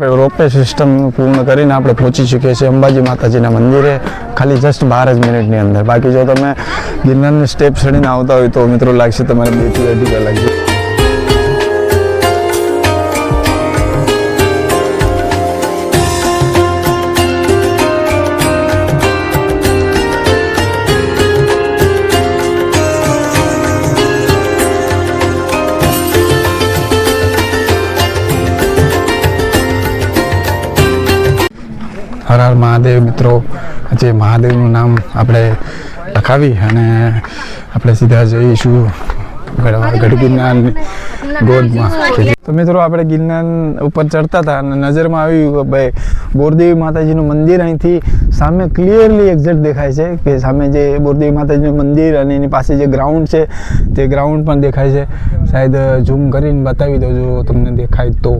આપણે રોપે સિસ્ટમ પૂર્ણ કરીને આપણે પહોંચી શકીએ છીએ અંબાજી માતાજીના મંદિરે. ખાલી જસ્ટ બાર જ મિનિટની અંદર. બાકી જો તમે ગિરનારની સ્ટેપ ચડીને આવતા હોય તો મિત્રો લાગશે તમારે બેથી અઢી કલાક હર હર મહાદેવ મિત્રો. જે મહાદેવનું નામ આપણે લખાવી અને આપણે સીધા જઈશું ગઢ ગિરનારની ગોદમાં. તો મિત્રો આપણે ગિરનાર ઉપર ચડતા હતા અને નજરમાં આવ્યું કે ભાઈ બોરદેવી માતાજીનું મંદિર અહીંથી સામે ક્લિયરલી એક્ઝેક્ટ દેખાય છે કે સામે જે બોરદેવી માતાજીનું મંદિર અને એની પાસે જે ગ્રાઉન્ડ છે તે ગ્રાઉન્ડ પણ દેખાય છે. શાયદ ઝૂમ કરીને બતાવી દો જો તમને દેખાય તો.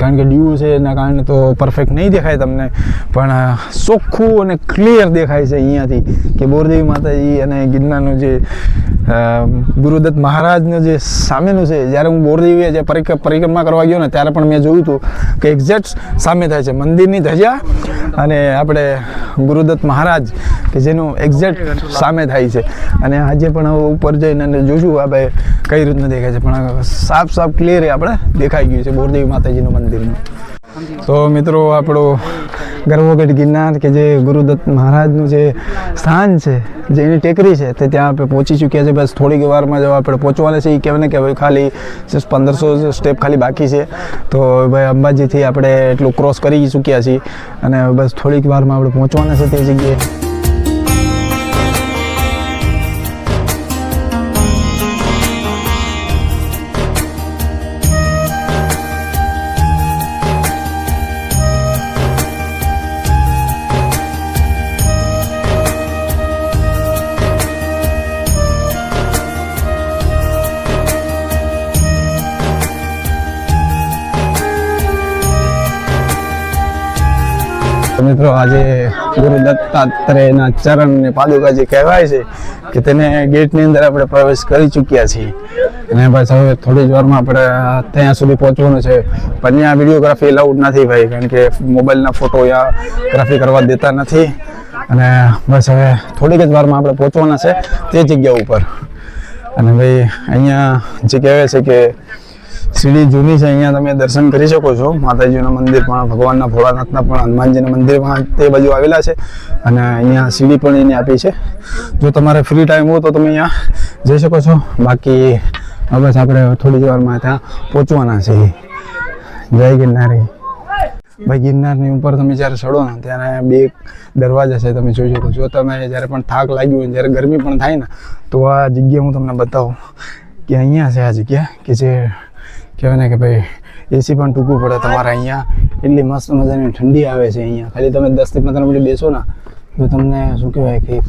કારણ કે ડ્યુ છે એના કારણે તો પરફેક્ટ નહીં દેખાય તમને. પણ ચોખ્ખું અને ક્લિયર દેખાય છે અહીંયાથી કે બોરદેવી માતાજી અને ગિરનારનું જે ગુરુદત્ત મહારાજનું જે સામેનું છે, જ્યારે હું બોરદેવી જે પરિક, પરિક્રમા કરવા ગયો ને, ત્યારે પણ મેં જોયું હતું કે એક્ઝેક્ટ સામે થાય છે. મંદિરની ધજા અને આપણે ગુરુદત્ત મહારાજ કે જેનું એક્ઝેક્ટ સામે થાય છે. અને આજે પણ હવે ઉપર જઈને અને જોશું ભાઈ કઈ રીતનું દેખાય છે. પણ સાફ સાફ ક્લિયર આપણે દેખાઈ ગયું છે બોરદેવી માતાજીનું મંદિરનું. તો મિત્રો, આપણો ગર્વગઢ ગિરનાર કે જે ગુરુદત્ત મહારાજનું જે સ્થાન છે, જે એની ટેકરી છે, તે ત્યાં આપણે પહોંચી ચૂક્યા છે. બસ થોડીક વારમાં જો આપણે પહોંચવાના છે. એ કહેવાય ને કે હવે ખાલી પંદરસો સ્ટેપ ખાલી બાકી છે. તો ભાઈ અંબાજીથી આપણે એટલું ક્રોસ કરી ચૂક્યા છીએ. અને બસ થોડીક વારમાં આપણે પહોંચવાના છે તે જગ્યાએ. મિત્રો, આજે ગુરુ દત્તાત્રેયના ચરણ ને પાદુકા જે કહેવાય છે કે તેને ગેટની અંદર આપણે પ્રવેશ કરી ચૂક્યા છીએ. અને બસ હવે થોડી જ વારમાં આપણે ત્યાં સુધી પહોંચવાનું છે. પણ ત્યાં વિડીયોગ્રાફી અલાઉડ નથી ભાઈ, કારણ કે મોબાઈલના ફોટો યા ગ્રાફી કરવા દેતા નથી. અને બસ હવે થોડીક જ વારમાં આપણે પહોંચવાના છે તે જગ્યા ઉપર. અને ભાઈ, અહીંયા જે કહેવાય છે કે સીડી જૂની છે, અહીંયા તમે દર્શન કરી શકો છો. માતાજીનું મંદિર પણ, ભગવાનના ભોળાનાથના પણ, હનુમાનજીના મંદિર પણ તે બાજુ આવેલા છે. અને અહીંયા સીડી પણ એની આપી છે. જો તમારે ફ્રી ટાઈમ હોય તો તમે અહીંયા જઈ શકો છો. બાકી બસ આપણે થોડી જ વારમાં ત્યાં પહોંચવાના છીએ જય ગિરનારી. ભાઈ, ગિરનારની ઉપર તમે જ્યારે ચડો ને, ત્યારે બે દરવાજા છે તમે જોઈ શકો છો. તમે જ્યારે પણ થાક લાગ્યું હોય જ્યારે ગરમી પણ થાય ને, તો આ જગ્યા હું તમને બતાવું. કે અહીંયા છે આ જગ્યા, કે જે કહેવાય ને કે ભાઈ એસી પણ ટૂંકું પડે તમારે અહીંયા. એટલી મસ્ત મજાની ઠંડી આવે છે અહીંયા. ખાલી તમે દસથી પંદર મિનિટ બેસો ને, તો તમને શું કહેવાય કે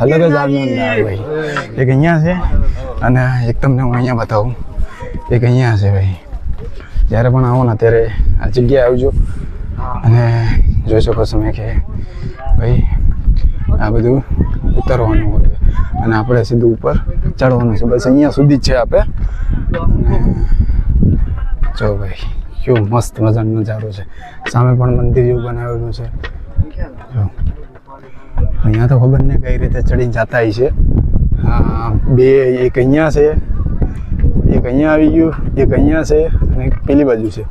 અલગ જ આનંદ ભાઈ. એક અહીંયા છે અને એક તમને હું અહીંયા બતાવું. એક અહીંયા છે ભાઈ. જ્યારે પણ આવો ને ત્યારે આ જગ્યાએ આવજો. અને જોઈ શકો તમે કે ભાઈ આ બધું ઉતરવાનું હોય. અને આપણે સીધું ઉપર ચડવાનું છે. બસ અહીંયા સુધી જ છે આપણે જો ભાઈ, કેવું મસ્ત મજાનો નજારો છે. સામે પણ મંદિર જેવું બનાવેલું છે. અહીંયા તો ખબર નહીં કઈ રીતે ચડીને જતા છે. બે, એક અહીંયા છે, એક અહીંયા આવી ગયું, એક અહીંયા છે અને પેલી બાજુ છે.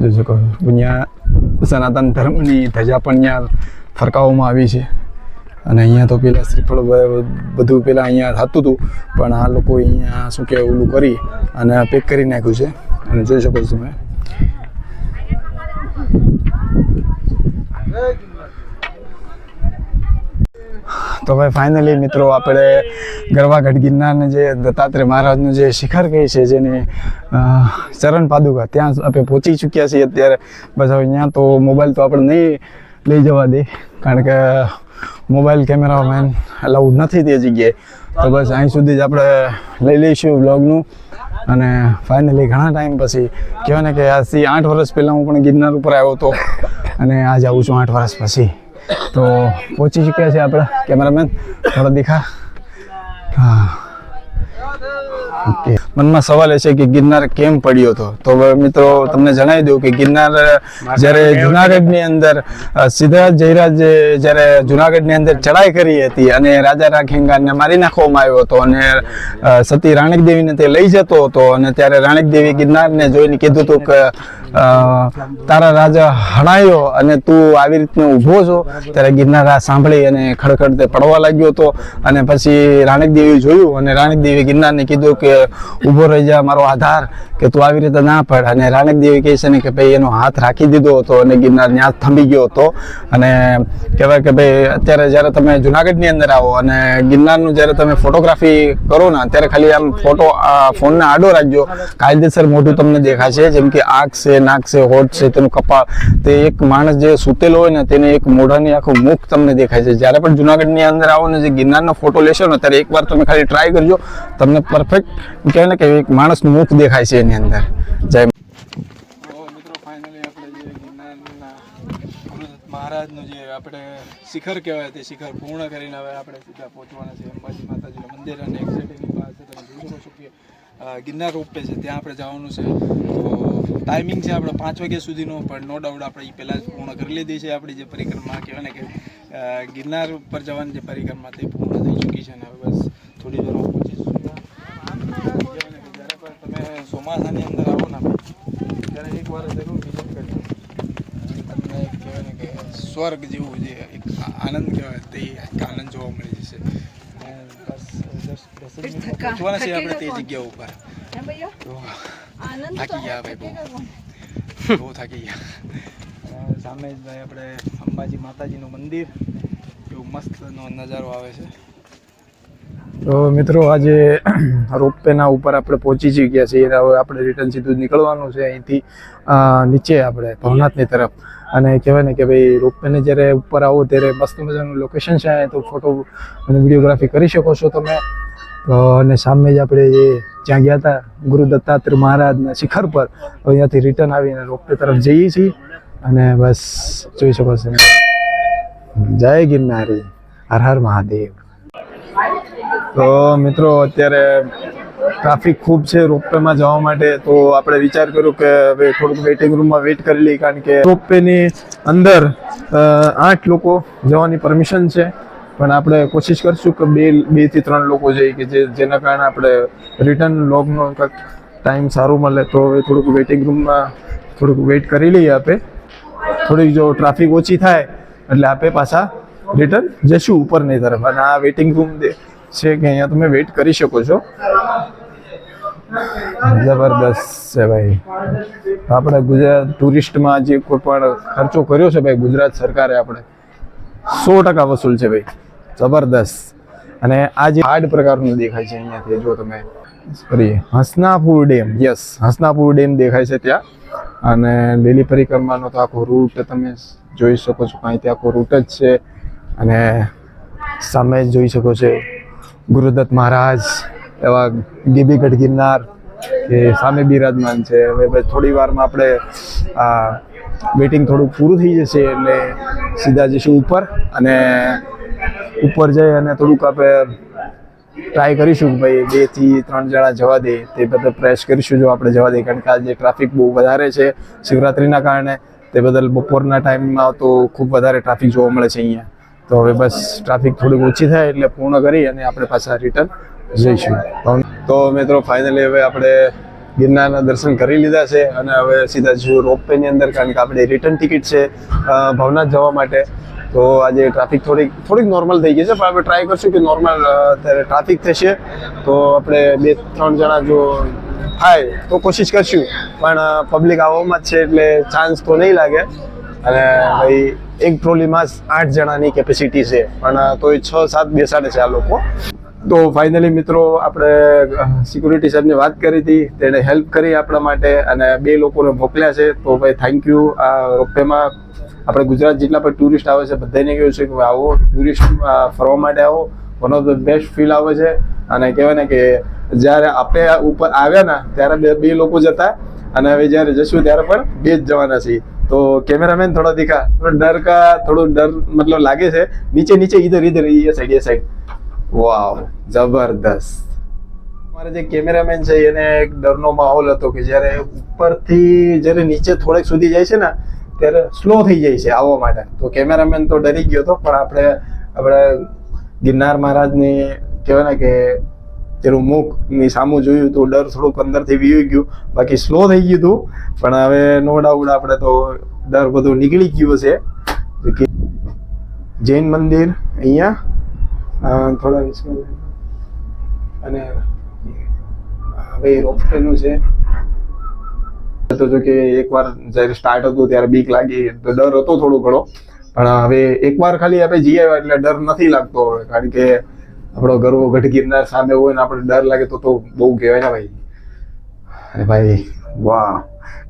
જો શકો. અહીંયા સનાતન ધર્મની ધજા પણ અહીંયા ફરકાવવામાં આવી છે. અને અહીંયા તો પેલા શ્રીફળ બધું પેલા અહીંયા થતું હતું. પણ આ લોકો અહીંયા શું કે ઓલું કરી અને પેક કરી નાખ્યું છે. અને જોઈ શકો છો તમે. તો ભાઈ ફાઇનલી મિત્રો આપણે ગરવાગઢ ગિરનારને જે દત્તાત્રેય મહારાજનું જે શિખર કહે છે, જેને ચરણ પાદુકા, ત્યાં આપણે પહોંચી ચૂક્યા છીએ અત્યારે. બસ હવે અહીંયા તો મોબાઈલ તો આપણે નહીં લઈ જવા દે. કારણ કે મોબાઈલ કેમેરામેન અલાઉડ નથી તે જગ્યાએ. તો બસ અહીં સુધી જ આપણે લઈ લઈશું બ્લોગનું અને ફાઇનલી ઘણા ટાઈમ પછી કહેવાય ને કે આજથી આઠ વર્ષ પહેલાં હું પણ ગિરનાર ઉપર આવ્યો હતો. અને આજ આવું છું આઠ વર્ષ પછી. તો પહોંચી ચૂક્યા છે આપણે કેમેરામેન. થોડા દેખા. હા. મનમાં સવાલ એ છે કે ગિરનાર કેમ પડ્યો હતો? તો મિત્રો તમને જણાવી દઉં કે ગિરનાર જ્યારે જુનાગઢની અંદર સિદ્ધરાજ જયરાજ જ્યારે જુનાગઢની અંદર ચડાઈ કરી હતી અને રાજા રાખેંગાને મારી નાખવામાં આવ્યો હતો અને સતી રાણક દેવીને તે લઈ જતો હતો અને ત્યારે રાણક દેવી ગિરનારને જોઈને કીધું હતું કે તારા રાજા હણાયો અને તું આવી રીતને ઊભો છો, ત્યારે ગિરનાર સાંભળી અને ખડખડતે પડવા લાગ્યો હતો. અને પછી રાણક દેવી જોયું અને રાણક દેવી ગિરનારને કીધું કે, ઊભો રહી જા, મારો આધાર, કે તું આવી રીતે ના પડ. અને રાણક દેવી કહે છે ને કે, ભાઈ, એનો હાથ રાખી દીધો હતો અને ગિરનાર ત્યાં થંભી ગયો હતો. અને કહેવાય કે, ભાઈ, અત્યારે જ્યારે તમે જુનાગઢની અંદર આવો અને ગિરનારનું જ્યારે તમે ફોટોગ્રાફી કરો ને ત્યારે ખાલી આમ ફોટો ફોનને આડો રાખજો. કાયદેસર મોઢું તમને દેખાશે, જેમ કે આંખ છે છે, હોઠ છે, તેનું કપાળ, તે એક માણસ જે સૂતેલો હોય ને તેને એક મોઢાની આખું મુખ તમને દેખાય છે. જ્યારે પણ જુનાગઢની અંદર આવો ને જે ગિરનારનો ફોટો લેશો ને, ત્યારે એકવાર તમે ખાલી ટ્રાય કરજો. તમને પરફેક્ટ કહેવાય ને કે એક માણસનું મુખ દેખાય છે એની અંદર. જય મહારાજનું જે આપણે શિખર કહેવાય તે શિખર પૂર્ણ કરીને હવે આપણે સીધા પહોંચવાના છે અંબાજી માતાજીના મંદિર અને એક્ઝેક્ટ પાસે તમે જોઈ શકો છો કે ગિરનાર રોપવે છે, ત્યાં આપણે જવાનું છે. તો ટાઈમિંગ છે આપણે પાંચ વાગ્યા સુધીનો, પણ નો ડાઉટ આપણે એ પહેલાં જ પૂર્ણ કરી લીધી છે આપણી જે પરિક્રમા, કહેવાય ને કે ગિરનાર ઉપર જવાની જે પરિક્રમા તે પૂર્ણ થઈ ચૂકી છે અને હવે બસ થોડી વારમાં કહેવાય જ્યારે પણ તમે ચોમાસાની અંદર આવો ને ત્યારે એકવાર જરૂર વિઝિટ કરજો. તમને કહેવાય ને કે સ્વર્ગ જેવું જે એક આનંદ કહેવાય, તે આનંદ જોવા મળી જશે અને બસ દસ દસ જ મિનિટમાં પહોંચવાના છે આપણે તે જગ્યા ઉપર થાકી ગયા ભાઈ બહુ બહુ થાકી ગયા સામે જ ભાઈ આપણે અંબાજી માતાજીનું મંદિર એવું મસ્તનો નજારો આવે છે તો મિત્રો આજે રોપવેના ઉપર આપણે પહોંચી જ ગયા છીએ હવે આપણે રિટર્ન સીધું નીકળવાનું છે અહીંથી નીચે આપણે ભવનાથની તરફ અને કહેવાય ને કે ભાઈ રોપવેને જ્યારે ઉપર આવો ત્યારે મસ્ત મજાનું લોકેશન છે તો ફોટો અને વિડીયોગ્રાફી કરી શકો છો તમે અને સામે જ આપણે જે જ્યાં ગયા હતા, ગુરુ દત્તાત્રેય મહારાજના શિખર પર અહીંયાથી રિટર્ન આવીને રોપવે તરફ જઈએ છીએ અને બસ જોઈ શકો છો જય ગિરનારી હર હર મહાદેવ. તો મિત્રો, અત્યારે ટ્રાફિક ખૂબ છે રોપવેમાં જવા માટે, તો આપણે વિચાર કર્યો કે હવે થોડુંક વેઇટિંગ રૂમમાં વેઇટ કરી લઈએ, કારણ કે રોપવેની અંદર આઠ લોકો જવાની પરમિશન છે. પણ આપણે કોશિશ કરશું કે બે બેથી ત્રણ લોકો જઈએ કે જે જેના કારણે આપણે રિટર્ન લોગનો કંઈક ટાઈમ સારું મળે. તો હવે થોડુંક વેઇટિંગ રૂમમાં થોડુંક વેઇટ કરી લઈએ આપણે થોડીક જો ટ્રાફિક ઓછી થાય, એટલે આપણે પાછા રિટર્ન જશું ઉપરની તરફ. અને આ વેઇટિંગ રૂમ છે કે અહીંયા તમે વેઇટ કરી શકો છો. જબરદસ્ત છે ભાઈ. આપણે ગુજરાત ટુરિસ્ટમાં જે કોઈ પણ ખર્ચો કર્યો છે ભાઈ, ગુજરાત સરકારે આપણે સો ટકા વસૂલ છે ભાઈ. જબરદસ્ત. અને આ જે હાર્ડ પ્રકારનું દેખાય છે અહીંયાથી, જો તમે sorry Hasnapur dam, yes, Hasnapur dam દેખાય છે ત્યાં. અને લીલી પરિક્રમાનો તો આખો રૂટ તમે જોઈ શકો છો અહીંથી આખો રૂટ જ છે. અને સામે જોઈ શકો છો ગુરુદત્ત મહારાજ, એવા ગીબીગઢ ગિરનાર, એ સામે બિરાજમાન છે. હવે બસ થોડી વારમાં આપણે આ વેટિંગ થોડુંક પૂરું થઈ જશે એટલે સીધા જઈશું ઉપર. અને ઉપર જઈ અને થોડુંક આપણે ટ્રાય કરીશું ભાઈ બેથી ત્રણ જણા જવા દે, તે બધા પ્રેસ કરીશું જો આપણે જવા દઈએ કારણ કે આજે ટ્રાફિક બહુ વધારે છે શિવરાત્રિના કારણે, તે બદલ બપોરના ટાઈમમાં તો ખૂબ વધારે ટ્રાફિક જોવા મળે છે અહીંયા. તો હવે બસ ટ્રાફિક થોડીક ઓછી થાય એટલે પૂર્ણ કરી અને આપણે પાછા રિટર્ન જઈશું. તો મિત્રો ફાઇનલી હવે આપણે ગિરનારના દર્શન કરી લીધા છે અને હવે સીધા જઈશું રોપવેની અંદર, કારણ કે આપણે રિટર્ન ટિકિટ છે ભવનાથ જવા માટે. તો આજે ટ્રાફિક થોડીક થોડીક નોર્મલ થઈ ગઈ છે, પણ આપણે ટ્રાય કરશું કે નોર્મલ અત્યારે ટ્રાફિક થશે. તો આપણે બે, ત્રણ જણા જો થાય તો કોશિશ કરશું. પણ પબ્લિક આવવામાં જ છે એટલે ચાન્સ તો નહીં લાગે. અને ભાઈ, એક ટ્રોલીમાં આઠ જણાની કેપેસિટી છે. પણ તોય છ, સાત બેસાડે છે આ લોકો. તો ફાઇનલી મિત્રો આપણે સિક્યુરિટી સાહેબને વાત કરી હતી, તેણે હેલ્પ કરી આપણા માટે અને બે લોકોને મોકલ્યા છે. તો ભાઈ થેન્ક યુ આ રોપવેમાં આપણે ગુજરાત જેટલા પણ ટુરિસ્ટ આવે છે, બધાને કહ્યું છે કે આવો ટુરિસ્ટ ફરવા માટે આવો. One of the best feel આવે છે. અને કહેવાય ને કે જ્યારે આપણે ઉપર આવ્યા ને, ત્યારે બે લોકો જતા અને હવે જ્યારે જશું, ત્યારે પણ બે જ જવાના છીએ. તો કેમેરામેન થોડા દીખા. થોડો ડર કા, થોડો ડર મતલબ લાગે છે. નીચે નીચે ઇધર ઇધર એ સાઈડ એ સાઈડ વાવ, જબરદસ્ત. અમારે જે કેમેરામેન છે એને એક ડરનો માહોલ હતો કે જ્યારે ઉપરથી જ્યારે નીચે થોડેક સુધી જાય છે ને, ત્યારે સ્લો થઈ જાય છે આવવા માટે. તો કેમેરામેન તો ડરી ગયો હતો, પણ આપણે આપણે ગિરનાર મહારાજની કહેવાય ને કે મુખ મુખની સામું જોયું તો ડર થોડુંક અંદરથી વીવી ગયું. બાકી સ્લો થઈ ગયું હતું, પણ હવે નો ડાઉટ આપણે તો ડર બધું નીકળી ગયું છે જૈન મંદિર, અહીંયા. થોડા વિસ્તાર અને હવે રોપવેનું છે. તો જો કે એકવાર જ્યારે સ્ટાર્ટ હતું ત્યારે બીક લાગી. ડર હતો થોડો ઘણો. પણ હવે એકવાર ખાલી આપણે જઈ આવ્યા એટલે ડર નથી લાગતો હવે. કારણ કે આપણો ગરવો ગઢ ગિરનાર સામે હોય ને આપણે ડર લાગે તો તો બહુ કહેવાય ને ભાઈ. અરે ભાઈ, વાહ.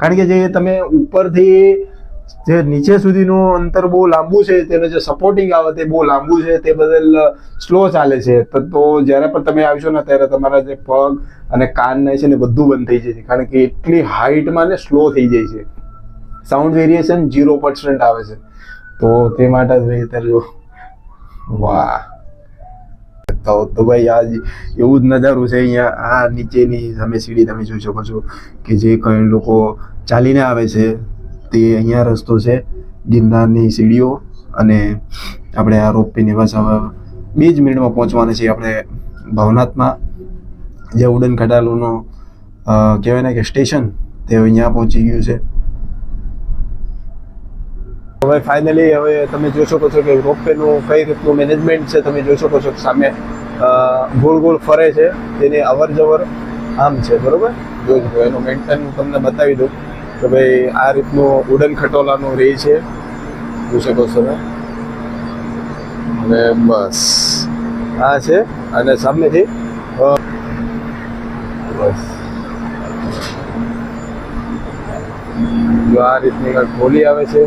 કારણ કે જે તમે ઉપરથી જે નીચે સુધીનું અંતર બહુ લાંબુ છે, તેનું જે સપોર્ટિંગ આવે તે બહુ લાંબુ છે, તે બદલ સ્લો ચાલે છે. તો જ્યારે પણ તમે આવશો ને, ત્યારે તમારા જે પગ અને કાન છે ને, બધું બંધ થઈ જાય છે. કારણ કે એટલી હાઇટમાં ને સ્લો થઈ જાય છે. સાઉન્ડ વેરિએશન ઝીરો પર્સન્ટ આવે છે. તો તે માટે જ ભાઈ અત્યારે જો, વાહ. તો ભાઈ આ એવું જ નજારું છે અહીંયા. આ નીચેની સામે સીડી તમે જોઈ શકો છો કે જે કઈ લોકો ચાલીને આવે છે. તે અહીંયા રસ્તો છે ગિરનારની સીડીઓ અને આપણે આ રોપવેની બસ હવે બે જ મિનિટમાં પહોંચવાના છીએ આપણે ભવનાથમાં, જે ઉડન ખટાલોનો કહેવાય ને કે સ્ટેશન, તે અહીંયા પહોંચી ગયું છે. હવે ફાઇનલી હવે તમે જોઈ શકો છો કે રોપવેનું કઈ રીતનું મેનેજમેન્ટ છે, તમે જોઈ શકો છો સામે ગોળ ગોળ ફરે છે, તેની અવર જવર આમ છે, બરોબર? જોઈ એનું મેન્ટેન હું તમને બતાવી દઉં. કે ભાઈ આ રીતનું ઉડન ખટોલાનું રે છે. જોઈ શકો છો તમે. અને બસ. આ છે અને સામેથી બસ. જો આ રીતની ગોલી આવે છે.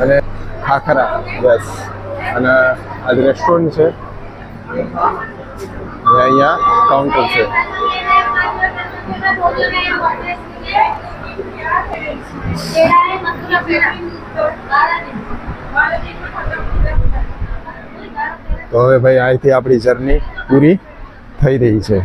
અને ખાખરા, બસ. અને આ રેસ્ટોરન્ટ છે. અને અહીંયા કાઉન્ટર છે. તો હવે ભાઈ અહીંથી આપણી જર્ની પૂરી થઈ રહી છે.